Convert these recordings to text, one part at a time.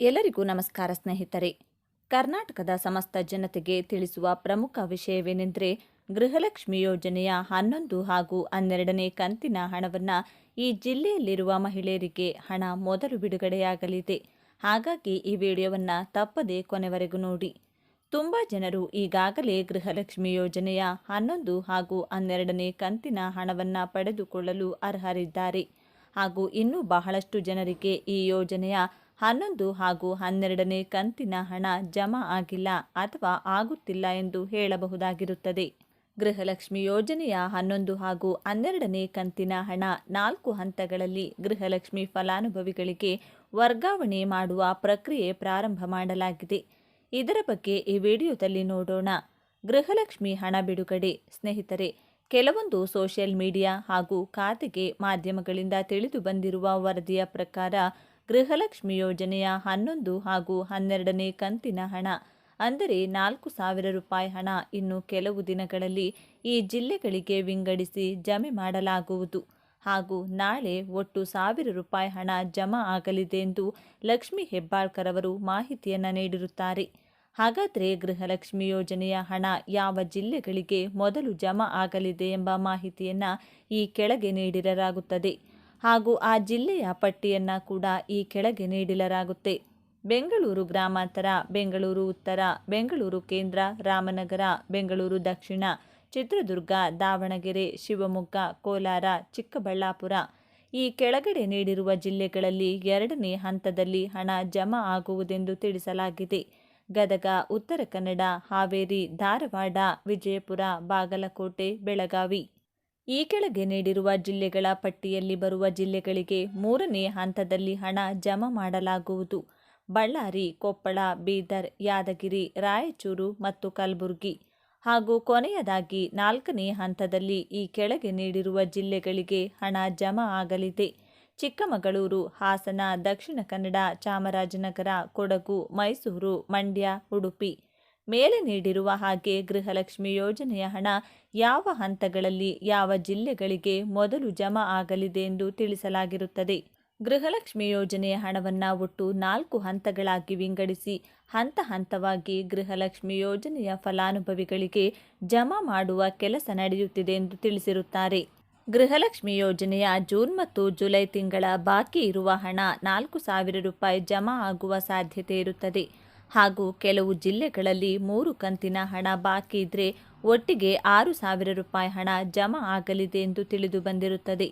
ಎಲ್ಲರಿಗೂ ನಮಸ್ಕಾರ ಸ್ನೇಹಿತರೆ. ಕರ್ನಾಟಕದ ಸಮಸ್ತ ಜನತೆಗೆ ತಿಳಿಸುವ ಪ್ರಮುಖ ವಿಷಯವೇನೆಂದರೆ ಗೃಹಲಕ್ಷ್ಮಿ ಯೋಜನೆಯ ಹನ್ನೊಂದು ಹಾಗೂ ಹನ್ನೆರಡನೇ ಕಂತಿನ ಹಣವನ್ನು ಈ ಜಿಲ್ಲೆಯಲ್ಲಿರುವ ಮಹಿಳೆಯರಿಗೆ ಹಣ ಮೊದಲು ಬಿಡುಗಡೆಯಾಗಲಿದೆ. ಹಾಗಾಗಿ ಈ ವಿಡಿಯೋವನ್ನು ತಪ್ಪದೇ ಕೊನೆವರೆಗೂ ನೋಡಿ. ತುಂಬ ಜನರು ಈಗಾಗಲೇ ಗೃಹಲಕ್ಷ್ಮಿ ಯೋಜನೆಯ ಹನ್ನೊಂದು ಹಾಗೂ ಹನ್ನೆರಡನೇ ಕಂತಿನ ಹಣವನ್ನು ಪಡೆದುಕೊಳ್ಳಲು ಅರ್ಹರಿದ್ದಾರೆ. ಹಾಗೂ ಇನ್ನೂ ಬಹಳಷ್ಟು ಜನರಿಗೆ ಈ ಯೋಜನೆಯ ಹನ್ನೊಂದು ಹಾಗೂ ಹನ್ನೆರಡನೇ ಕಂತಿನ ಹಣ ಜಮಾ ಆಗಿಲ್ಲ ಅಥವಾ ಆಗುತ್ತಿಲ್ಲ ಎಂದು ಹೇಳಬಹುದಾಗಿರುತ್ತದೆ. ಗೃಹಲಕ್ಷ್ಮಿ ಯೋಜನೆಯ ಹನ್ನೊಂದು ಹಾಗೂ ಹನ್ನೆರಡನೇ ಕಂತಿನ ಹಣ ನಾಲ್ಕು ಹಂತಗಳಲ್ಲಿ ಗೃಹಲಕ್ಷ್ಮಿ ಫಲಾನುಭವಿಗಳಿಗೆ ವರ್ಗಾವಣೆ ಮಾಡುವ ಪ್ರಕ್ರಿಯೆ ಪ್ರಾರಂಭ ಮಾಡಲಾಗಿದೆ. ಇದರ ಬಗ್ಗೆ ಈ ವಿಡಿಯೋದಲ್ಲಿ ನೋಡೋಣ. ಗೃಹಲಕ್ಷ್ಮಿ ಹಣ ಬಿಡುಗಡೆ. ಸ್ನೇಹಿತರೆ, ಕೆಲವೊಂದು ಸೋಷಿಯಲ್ ಮೀಡಿಯಾ ಹಾಗೂ ಖಾತೆಗೆ ಮಾಧ್ಯಮಗಳಿಂದ ತಿಳಿದು ಬಂದಿರುವ ವರದಿಯ ಪ್ರಕಾರ ಗೃಹಲಕ್ಷ್ಮಿ ಯೋಜನೆಯ ಹನ್ನೊಂದು ಹಾಗೂ ಹನ್ನೆರಡನೇ ಕಂತಿನ ಹಣ. ಅಂದರೆ ನಾಲ್ಕು ಸಾವಿರ ರೂಪಾಯಿ ಹಣ ಇನ್ನು ಕೆಲವು ದಿನಗಳಲ್ಲಿ ಈ ಜಿಲ್ಲೆಗಳಿಗೆ ವಿಂಗಡಿಸಿ ಜಮೆ ಮಾಡಲಾಗುವುದು. ಹಾಗೂ ನಾಳೆ ಒಟ್ಟು ಸಾವಿರ ರೂಪಾಯಿ ಹಣ ಜಮಾ ಆಗಲಿದೆ ಎಂದು ಲಕ್ಷ್ಮಿ ಹೆಬ್ಬಾಳ್ಕರ್ ಅವರು ಮಾಹಿತಿಯನ್ನು ನೀಡಿರುತ್ತಾರೆ. ಹಾಗಾದರೆ ಗೃಹಲಕ್ಷ್ಮಿ ಯೋಜನೆಯ ಹಣ ಯಾವ ಜಿಲ್ಲೆಗಳಿಗೆ ಮೊದಲು ಜಮಾ ಆಗಲಿದೆ ಎಂಬ ಮಾಹಿತಿಯನ್ನು ಈ ಕೆಳಗೆ ನೀಡಿರಲಾಗುತ್ತದೆ. ಹಾಗೂ ಆ ಜಿಲ್ಲೆಯ ಪಟ್ಟಿಯನ್ನು ಕೂಡ ಈ ಕೆಳಗೆ ನೀಡಲಾಗುತ್ತೆ ಬೆಂಗಳೂರು ಗ್ರಾಮಾಂತರ, ಬೆಂಗಳೂರು ಉತ್ತರ, ಬೆಂಗಳೂರು ಕೇಂದ್ರ, ರಾಮನಗರ, ಬೆಂಗಳೂರು ದಕ್ಷಿಣ, ಚಿತ್ರದುರ್ಗ, ದಾವಣಗೆರೆ, ಶಿವಮೊಗ್ಗ, ಕೋಲಾರ, ಚಿಕ್ಕಬಳ್ಳಾಪುರ. ಈ ಕೆಳಗಡೆ ನೀಡಿರುವ ಜಿಲ್ಲೆಗಳಲ್ಲಿ ಎರಡನೇ ಹಂತದಲ್ಲಿ ಹಣ ಜಮಾ ಆಗುವುದೆಂದು ತಿಳಿಸಲಾಗಿದೆ. ಗದಗ, ಉತ್ತರ ಕನ್ನಡ, ಹಾವೇರಿ, ಧಾರವಾಡ, ವಿಜಯಪುರ, ಬಾಗಲಕೋಟೆ, ಬೆಳಗಾವಿ. ಈ ಕೆಳಗೆ ನೀಡಿರುವ ಜಿಲ್ಲೆಗಳ ಪಟ್ಟಿಯಲ್ಲಿ ಬರುವ ಜಿಲ್ಲೆಗಳಿಗೆ ಮೂರನೇ ಹಂತದಲ್ಲಿ ಹಣ ಜಮಾ ಮಾಡಲಾಗುವುದು. ಬಳ್ಳಾರಿ, ಕೊಪ್ಪಳ, ಬೀದರ್, ಯಾದಗಿರಿ, ರಾಯಚೂರು ಮತ್ತು ಕಲಬುರಗಿ. ಹಾಗೂ ಕೊನೆಯದಾಗಿ ನಾಲ್ಕನೇ ಹಂತದಲ್ಲಿ ಈ ಕೆಳಗೆ ನೀಡಿರುವ ಜಿಲ್ಲೆಗಳಿಗೆ ಹಣ ಜಮಾ ಆಗಲಿದೆ. ಚಿಕ್ಕಮಗಳೂರು, ಹಾಸನ, ದಕ್ಷಿಣ ಕನ್ನಡ, ಚಾಮರಾಜನಗರ, ಕೊಡಗು, ಮೈಸೂರು, ಮಂಡ್ಯ, ಉಡುಪಿ. ಮೇಲೆ ನೀಡಿರುವ ಹಾಗೆ ಗೃಹಲಕ್ಷ್ಮಿ ಯೋಜನೆಯ ಹಣ ಯಾವ ಹಂತಗಳಲ್ಲಿ ಯಾವ ಜಿಲ್ಲೆಗಳಿಗೆ ಮೊದಲು ಜಮಾ ಆಗಲಿದೆ ಎಂದು ತಿಳಿಸಲಾಗಿರುತ್ತದೆ. ಗೃಹಲಕ್ಷ್ಮಿ ಯೋಜನೆಯ ಹಣವನ್ನು ಒಟ್ಟು ನಾಲ್ಕು ಹಂತಗಳಾಗಿ ವಿಂಗಡಿಸಿ ಹಂತ ಹಂತವಾಗಿ ಗೃಹಲಕ್ಷ್ಮಿ ಯೋಜನೆಯ ಫಲಾನುಭವಿಗಳಿಗೆ ಜಮಾ ಮಾಡುವ ಕೆಲಸ ನಡೆಯುತ್ತಿದೆ ಎಂದು ತಿಳಿಸಿರುತ್ತಾರೆ. ಗೃಹಲಕ್ಷ್ಮಿ ಯೋಜನೆಯ ಜೂನ್ ಮತ್ತು ಜುಲೈ ತಿಂಗಳ ಬಾಕಿ ಇರುವ ಹಣ ನಾಲ್ಕು ಸಾವಿರ ರೂಪಾಯಿ ಜಮಾ ಆಗುವ ಸಾಧ್ಯತೆ ಇರುತ್ತದೆ. ಹಾಗೂ ಕೆಲವು ಜಿಲ್ಲೆಗಳಲ್ಲಿ ಮೂರು ಕಂತಿನ ಹಣ ಬಾಕಿ ಇದ್ರೆ ಒಟ್ಟಿಗೆ ಆರು ಸಾವಿರ ರೂಪಾಯಿ ಹಣ ಜಮಾ ಆಗಲಿದೆ ಎಂದು ತಿಳಿದು ಬಂದಿರುತ್ತದೆ.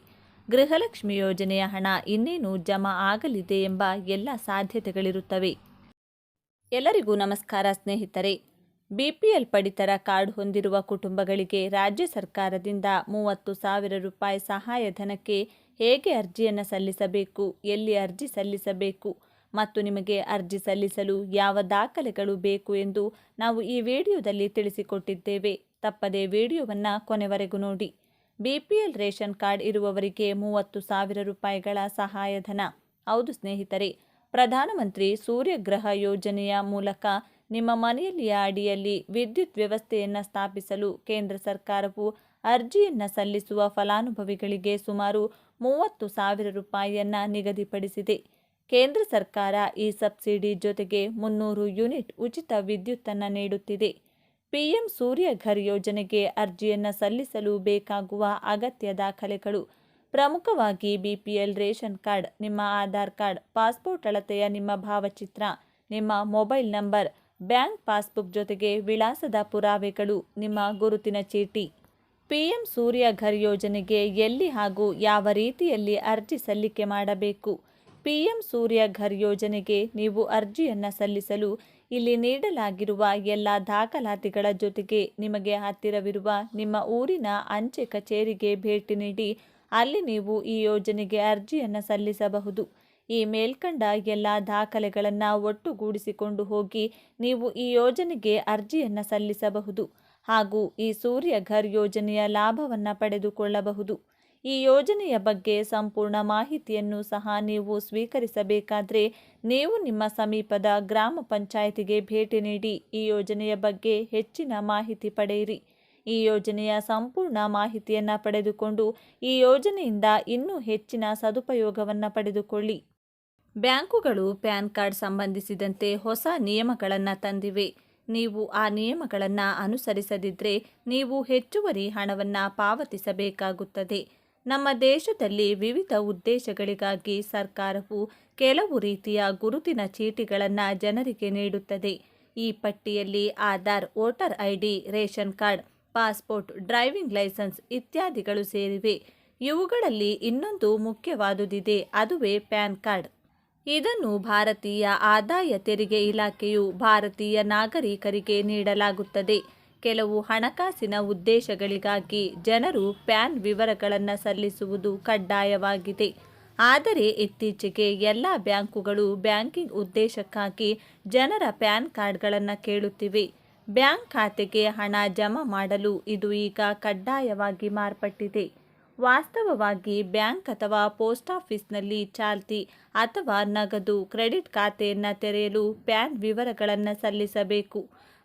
ಗೃಹಲಕ್ಷ್ಮಿ ಯೋಜನೆಯ ಹಣ ಇನ್ನೇನು ಜಮಾ ಆಗಲಿದೆ ಎಂಬ ಎಲ್ಲ ಸಾಧ್ಯತೆಗಳಿರುತ್ತವೆ. ಎಲ್ಲರಿಗೂ ನಮಸ್ಕಾರ ಸ್ನೇಹಿತರೆ. ಬಿಪಿಎಲ್ ಪಡಿತರ ಕಾರ್ಡ್ ಹೊಂದಿರುವ ಕುಟುಂಬಗಳಿಗೆ ರಾಜ್ಯ ಸರ್ಕಾರದಿಂದ ಮೂವತ್ತು ಸಾವಿರ ರೂಪಾಯಿ ಸಹಾಯಧನಕ್ಕೆ ಹೇಗೆ ಅರ್ಜಿಯನ್ನು ಸಲ್ಲಿಸಬೇಕು, ಎಲ್ಲಿ ಅರ್ಜಿ ಸಲ್ಲಿಸಬೇಕು ಮತ್ತು ನಿಮಗೆ ಅರ್ಜಿ ಸಲ್ಲಿಸಲು ಯಾವ ದಾಖಲೆಗಳು ಬೇಕು ಎಂದು ನಾವು ಈ ವಿಡಿಯೋದಲ್ಲಿ ತಿಳಿಸಿಕೊಟ್ಟಿದ್ದೇವೆ. ತಪ್ಪದೆ ವಿಡಿಯೋವನ್ನು ಕೊನೆವರೆಗೂ ನೋಡಿ. ಬಿಪಿಎಲ್ ರೇಷನ್ ಕಾರ್ಡ್ ಇರುವವರಿಗೆ ಮೂವತ್ತು ಸಾವಿರ ರೂಪಾಯಿಗಳ ಸಹಾಯಧನ. ಹೌದು ಸ್ನೇಹಿತರೆ, ಪ್ರಧಾನಮಂತ್ರಿ ಸೂರ್ಯಗ್ರಹ ಯೋಜನೆಯ ಮೂಲಕ ನಿಮ್ಮ ಮನೆಯಲ್ಲಿಯ ಅಡಿಯಲ್ಲಿ ವಿದ್ಯುತ್ ವ್ಯವಸ್ಥೆಯನ್ನು ಸ್ಥಾಪಿಸಲು ಕೇಂದ್ರ ಸರ್ಕಾರವು ಅರ್ಜಿಯನ್ನು ಸಲ್ಲಿಸುವ ಫಲಾನುಭವಿಗಳಿಗೆ ಸುಮಾರು ಮೂವತ್ತು ಸಾವಿರ ರೂಪಾಯಿಯನ್ನು ನಿಗದಿಪಡಿಸಿದೆ. ಕೇಂದ್ರ ಸರ್ಕಾರ ಈ ಸಬ್ಸಿಡಿ ಜೊತೆಗೆ ಮುನ್ನೂರು ಯೂನಿಟ್ ಉಚಿತ ವಿದ್ಯುತ್ತನ್ನು ನೀಡುತ್ತಿದೆ. ಪಿಎಂ ಸೂರ್ಯಘರ್ ಯೋಜನೆಗೆ ಅರ್ಜಿಯನ್ನು ಸಲ್ಲಿಸಲು ಬೇಕಾಗುವ ಅಗತ್ಯ ದಾಖಲೆಗಳು. ಪ್ರಮುಖವಾಗಿ ಬಿಪಿಎಲ್ ರೇಷನ್ ಕಾರ್ಡ್, ನಿಮ್ಮ ಆಧಾರ್ ಕಾರ್ಡ್, ಪಾಸ್ಪೋರ್ಟ್ ಅಳತೆಯ ನಿಮ್ಮ ಭಾವಚಿತ್ರ, ನಿಮ್ಮ ಮೊಬೈಲ್ ನಂಬರ್, ಬ್ಯಾಂಕ್ ಪಾಸ್ಬುಕ್ ಜೊತೆಗೆ ವಿಳಾಸದ ಪುರಾವೆಗಳು, ನಿಮ್ಮ ಗುರುತಿನ ಚೀಟಿ. ಪಿಎಂ ಸೂರ್ಯಘರ್ ಯೋಜನೆಗೆ ಎಲ್ಲಿ ಹಾಗೂ ಯಾವ ರೀತಿಯಲ್ಲಿ ಅರ್ಜಿ ಸಲ್ಲಿಕೆ ಮಾಡಬೇಕು? ಪಿಎಂ ಸೂರ್ಯಘರ್ ಯೋಜನೆಗೆ ನೀವು ಅರ್ಜಿಯನ್ನು ಸಲ್ಲಿಸಲು ಇಲ್ಲಿ ನೀಡಲಾಗಿರುವ ಎಲ್ಲ ದಾಖಲಾತಿಗಳ ಜೊತೆಗೆ ನಿಮಗೆ ಹತ್ತಿರವಿರುವ ನಿಮ್ಮ ಊರಿನ ಅಂಚೆ ಕಚೇರಿಗೆ ಭೇಟಿ ನೀಡಿ ಅಲ್ಲಿ ನೀವು ಈ ಯೋಜನೆಗೆ ಅರ್ಜಿಯನ್ನು ಸಲ್ಲಿಸಬಹುದು. ಈ ಮೇಲ್ಕಂಡ ಎಲ್ಲ ದಾಖಲೆಗಳನ್ನು ಒಟ್ಟುಗೂಡಿಸಿಕೊಂಡು ಹೋಗಿ ನೀವು ಈ ಯೋಜನೆಗೆ ಅರ್ಜಿಯನ್ನು ಸಲ್ಲಿಸಬಹುದು ಹಾಗೂ ಈ ಸೂರ್ಯ ಘರ್ ಯೋಜನೆಯ ಲಾಭವನ್ನು ಪಡೆದುಕೊಳ್ಳಬಹುದು. ಈ ಯೋಜನೆಯ ಬಗ್ಗೆ ಸಂಪೂರ್ಣ ಮಾಹಿತಿಯನ್ನು ಸಹ ನೀವು ಸ್ವೀಕರಿಸಬೇಕಾದರೆ ನೀವು ನಿಮ್ಮ ಸಮೀಪದ ಗ್ರಾಮ ಪಂಚಾಯಿತಿಗೆ ಭೇಟಿ ನೀಡಿ ಈ ಯೋಜನೆಯ ಬಗ್ಗೆ ಹೆಚ್ಚಿನ ಮಾಹಿತಿ ಪಡೆಯಿರಿ. ಈ ಯೋಜನೆಯ ಸಂಪೂರ್ಣ ಮಾಹಿತಿಯನ್ನು ಪಡೆದುಕೊಂಡು ಈ ಯೋಜನೆಯಿಂದ ಇನ್ನೂ ಹೆಚ್ಚಿನ ಸದುಪಯೋಗವನ್ನು ಪಡೆದುಕೊಳ್ಳಿ. ಬ್ಯಾಂಕುಗಳು ಪ್ಯಾನ್ ಕಾರ್ಡ್ ಸಂಬಂಧಿಸಿದಂತೆ ಹೊಸ ನಿಯಮಗಳನ್ನು ತಂದಿವೆ. ನೀವು ಆ ನಿಯಮಗಳನ್ನು ಅನುಸರಿಸದಿದ್ದರೆ ನೀವು ಹೆಚ್ಚುವರಿ ಹಣವನ್ನು ಪಾವತಿಸಬೇಕಾಗುತ್ತದೆ. ನಮ್ಮ ದೇಶದಲ್ಲಿ ವಿವಿಧ ಉದ್ದೇಶಗಳಿಗಾಗಿ ಸರ್ಕಾರವು ಕೆಲವು ರೀತಿಯ ಗುರುತಿನ ಚೀಟಿಗಳನ್ನು ಜನರಿಗೆ ನೀಡುತ್ತದೆ. ಈ ಪಟ್ಟಿಯಲ್ಲಿ Aadhaar, voter ID, ration card, passport, driving licence ಇತ್ಯಾದಿಗಳು ಸೇರಿವೆ. ಇವುಗಳಲ್ಲಿ ಇನ್ನೊಂದು ಮುಖ್ಯವಾದುದಿದೆ, ಅದುವೇ ಪ್ಯಾನ್ ಕಾರ್ಡ್. ಇದನ್ನು ಭಾರತೀಯ ಆದಾಯ ತೆರಿಗೆ ಇಲಾಖೆಯು ಭಾರತೀಯ ನಾಗರಿಕರಿಗೆ ನೀಡಲಾಗುತ್ತದೆ. ಕೆಲವು ಹಣಕಾಸಿನ ಉದ್ದೇಶಗಳಿಗಾಗಿ ಜನರು ಪ್ಯಾನ್ ವಿವರಗಳನ್ನು ಸಲ್ಲಿಸುವುದು ಕಡ್ಡಾಯವಾಗಿದೆ. ಆದರೆ ಇತ್ತೀಚೆಗೆ ಎಲ್ಲ ಬ್ಯಾಂಕುಗಳು ಬ್ಯಾಂಕಿಂಗ್ ಉದ್ದೇಶಕ್ಕಾಗಿ ಜನರ ಪ್ಯಾನ್ ಕಾರ್ಡ್ಗಳನ್ನು ಕೇಳುತ್ತಿವೆ. ಬ್ಯಾಂಕ್ ಖಾತೆಗೆ ಹಣ ಜಮಾ ಮಾಡಲು ಇದು ಈಗ ಕಡ್ಡಾಯವಾಗಿ ಮಾರ್ಪಟ್ಟಿದೆ. ವಾಸ್ತವವಾಗಿ ಬ್ಯಾಂಕ್ ಅಥವಾ ಪೋಸ್ಟ್ ಆಫೀಸ್ನಲ್ಲಿ ಚಾಲ್ತಿ ಅಥವಾ ನಗದು ಕ್ರೆಡಿಟ್ ಖಾತೆಯನ್ನು ತೆರೆಯಲು ಪ್ಯಾನ್ ವಿವರಗಳನ್ನು ಸಲ್ಲಿಸಬೇಕು.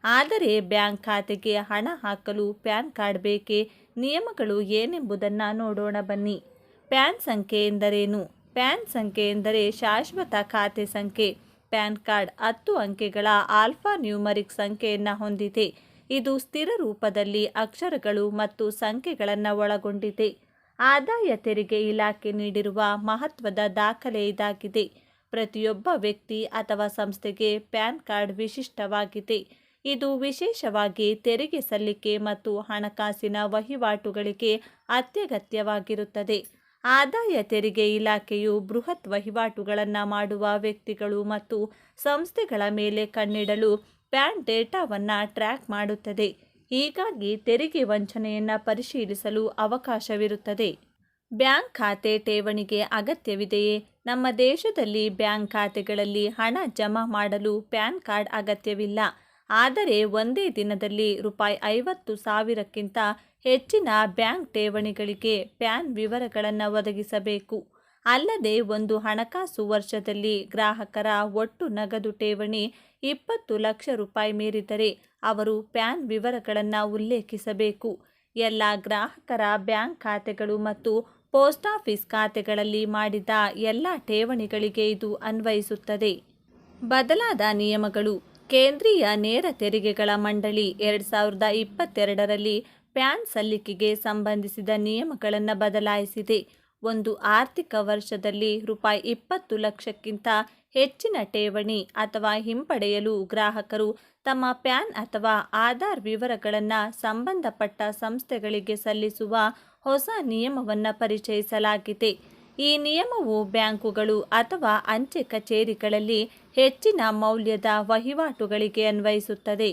ಆದರೆ ಬ್ಯಾಂಕ್ ಖಾತೆಗೆ ಹಣ ಹಾಕಲು ಪ್ಯಾನ್ ಕಾರ್ಡ್ ಬೇಕೇ? ನಿಯಮಗಳು ಏನೆಂಬುದನ್ನು ನೋಡೋಣ ಬನ್ನಿ. ಪ್ಯಾನ್ ಸಂಖ್ಯೆ ಎಂದರೇನು? ಪ್ಯಾನ್ ಸಂಖ್ಯೆ ಎಂದರೆ ಶಾಶ್ವತ ಖಾತೆ ಸಂಖ್ಯೆ. ಪ್ಯಾನ್ ಕಾರ್ಡ್ ಹತ್ತು ಅಂಕೆಗಳ ಆಲ್ಫಾ ನ್ಯೂಮರಿಕ್ ಸಂಖ್ಯೆಯನ್ನು ಹೊಂದಿದೆ. ಇದು ಸ್ಥಿರ ರೂಪದಲ್ಲಿ ಅಕ್ಷರಗಳು ಮತ್ತು ಸಂಖ್ಯೆಗಳನ್ನು ಒಳಗೊಂಡಿದೆ. ಆದಾಯ ತೆರಿಗೆ ಇಲಾಖೆ ನೀಡಿರುವ ಮಹತ್ವದ ದಾಖಲೆ ಇದಾಗಿದೆ. ಪ್ರತಿಯೊಬ್ಬ ವ್ಯಕ್ತಿ ಅಥವಾ ಸಂಸ್ಥೆಗೆ ಪ್ಯಾನ್ ಕಾರ್ಡ್ ವಿಶಿಷ್ಟವಾಗಿದೆ. ಇದು ವಿಶೇಷವಾಗಿ ತೆರಿಗೆ ಸಲ್ಲಿಕೆ ಮತ್ತು ಹಣಕಾಸಿನ ವಹಿವಾಟುಗಳಿಗೆ ಅತ್ಯಗತ್ಯವಾಗಿರುತ್ತದೆ. ಆದಾಯ ತೆರಿಗೆ ಇಲಾಖೆಯು ಬೃಹತ್ ವಹಿವಾಟುಗಳನ್ನು ಮಾಡುವ ವ್ಯಕ್ತಿಗಳು ಮತ್ತು ಸಂಸ್ಥೆಗಳ ಮೇಲೆ ಕಣ್ಣಿಡಲು ಪ್ಯಾನ್ ಡೇಟಾವನ್ನು ಟ್ರ್ಯಾಕ್ ಮಾಡುತ್ತದೆ. ಹೀಗಾಗಿ ತೆರಿಗೆ ವಂಚನೆಯನ್ನು ಪರಿಶೀಲಿಸಲು ಅವಕಾಶವಿರುತ್ತದೆ. ಬ್ಯಾಂಕ್ ಖಾತೆ ಠೇವಣಿಗೆ ಅಗತ್ಯವಿದೆಯೇ? ನಮ್ಮ ದೇಶದಲ್ಲಿ ಬ್ಯಾಂಕ್ ಖಾತೆಗಳಲ್ಲಿ ಹಣ ಜಮಾ ಮಾಡಲು ಪ್ಯಾನ್ ಕಾರ್ಡ್ ಅಗತ್ಯವಿಲ್ಲ. ಆದರೆ ಒಂದೇ ದಿನದಲ್ಲಿ ರೂಪಾಯಿ ಐವತ್ತು ಸಾವಿರಕ್ಕಿಂತ ಹೆಚ್ಚಿನ ಬ್ಯಾಂಕ್ ಠೇವಣಿಗಳಿಗೆ ಪ್ಯಾನ್ ವಿವರಗಳನ್ನು ಒದಗಿಸಬೇಕು. ಅಲ್ಲದೆ ಒಂದು ಹಣಕಾಸು ವರ್ಷದಲ್ಲಿ ಗ್ರಾಹಕರ ಒಟ್ಟು ನಗದು ಠೇವಣಿ ಇಪ್ಪತ್ತು ಲಕ್ಷ ರೂಪಾಯಿ ಮೀರಿದರೆ ಅವರು ಪ್ಯಾನ್ ವಿವರಗಳನ್ನು ಉಲ್ಲೇಖಿಸಬೇಕು. ಎಲ್ಲ ಗ್ರಾಹಕರ ಬ್ಯಾಂಕ್ ಖಾತೆಗಳು ಮತ್ತು ಪೋಸ್ಟ್ ಆಫೀಸ್ ಖಾತೆಗಳಲ್ಲಿ ಮಾಡಿದ ಎಲ್ಲ ಠೇವಣಿಗಳಿಗೆ ಇದು ಅನ್ವಯಿಸುತ್ತದೆ. ಬದಲಾದ ನಿಯಮಗಳು. ಕೇಂದ್ರೀಯ ನೇರ ತೆರಿಗೆಗಳ ಮಂಡಳಿ ಎರಡು ಸಾವಿರದ ಇಪ್ಪತ್ತೆರಡರಲ್ಲಿ ಪ್ಯಾನ್ ಸಲ್ಲಿಕೆಗೆ ಸಂಬಂಧಿಸಿದ ನಿಯಮಗಳನ್ನು ಬದಲಾಯಿಸಿದೆ. ಒಂದು ಆರ್ಥಿಕ ವರ್ಷದಲ್ಲಿ ರೂಪಾಯಿ ಇಪ್ಪತ್ತು ಲಕ್ಷಕ್ಕಿಂತ ಹೆಚ್ಚಿನ ಠೇವಣಿ ಅಥವಾ ಹಿಂಪಡೆಯಲು ಗ್ರಾಹಕರು ತಮ್ಮ ಪ್ಯಾನ್ ಅಥವಾ ಆಧಾರ್ ವಿವರಗಳನ್ನು ಸಂಬಂಧಪಟ್ಟ ಸಂಸ್ಥೆಗಳಿಗೆ ಸಲ್ಲಿಸುವ ಹೊಸ ನಿಯಮವನ್ನು ಪರಿಚಯಿಸಲಾಗಿದೆ. ಈ ನಿಯಮವು ಬ್ಯಾಂಕುಗಳು ಅಥವಾ ಅಂಚೆ ಕಚೇರಿಗಳಲ್ಲಿ ಹೆಚ್ಚಿನ ಮೌಲ್ಯದ ವಹಿವಾಟುಗಳಿಗೆ ಅನ್ವಯಿಸುತ್ತದೆ.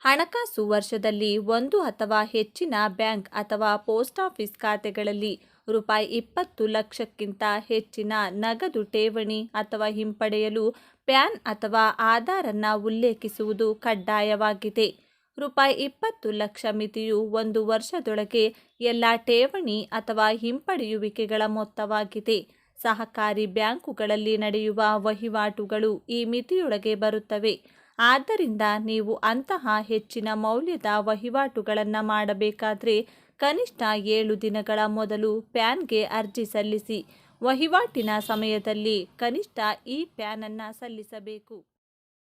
ಹಣಕಾಸು ವರ್ಷದಲ್ಲಿ ಒಂದು ಅಥವಾ ಹೆಚ್ಚಿನ ಬ್ಯಾಂಕ್ ಅಥವಾ ಪೋಸ್ಟ್ ಆಫೀಸ್ ಖಾತೆಗಳಲ್ಲಿ ರೂಪಾಯಿ ಇಪ್ಪತ್ತು ಲಕ್ಷಕ್ಕಿಂತ ಹೆಚ್ಚಿನ ನಗದು ಠೇವಣಿ ಅಥವಾ ಹಿಂಪಡೆಯಲು ಪ್ಯಾನ್ ಅಥವಾ ಆಧಾರನ್ನು ಉಲ್ಲೇಖಿಸುವುದು ಕಡ್ಡಾಯವಾಗಿದೆ. ರೂಪಾಯಿ ಇಪ್ಪತ್ತು ಲಕ್ಷ ಮಿತಿಯು ಒಂದು ವರ್ಷದೊಳಗೆ ಎಲ್ಲ ಠೇವಣಿ ಅಥವಾ ಹಿಂಪಡೆಯುವಿಕೆಗಳ ಮೊತ್ತವಾಗಿದೆ. ಸಹಕಾರಿ ಬ್ಯಾಂಕುಗಳಲ್ಲಿ ನಡೆಯುವ ವಹಿವಾಟುಗಳು ಈ ಮಿತಿಯೊಳಗೆ ಬರುತ್ತವೆ. ಆದ್ದರಿಂದ ನೀವು ಅಂತಹ ಹೆಚ್ಚಿನ ಮೌಲ್ಯದ ವಹಿವಾಟುಗಳನ್ನು ಮಾಡಬೇಕಾದರೆ ಕನಿಷ್ಠ ಏಳು ದಿನಗಳ ಮೊದಲು ಪ್ಯಾನ್ಗೆ ಅರ್ಜಿ ಸಲ್ಲಿಸಿ. ವಹಿವಾಟಿನ ಸಮಯದಲ್ಲಿ ಕನಿಷ್ಠ ಈ ಪ್ಯಾನನ್ನು ಸಲ್ಲಿಸಬೇಕು.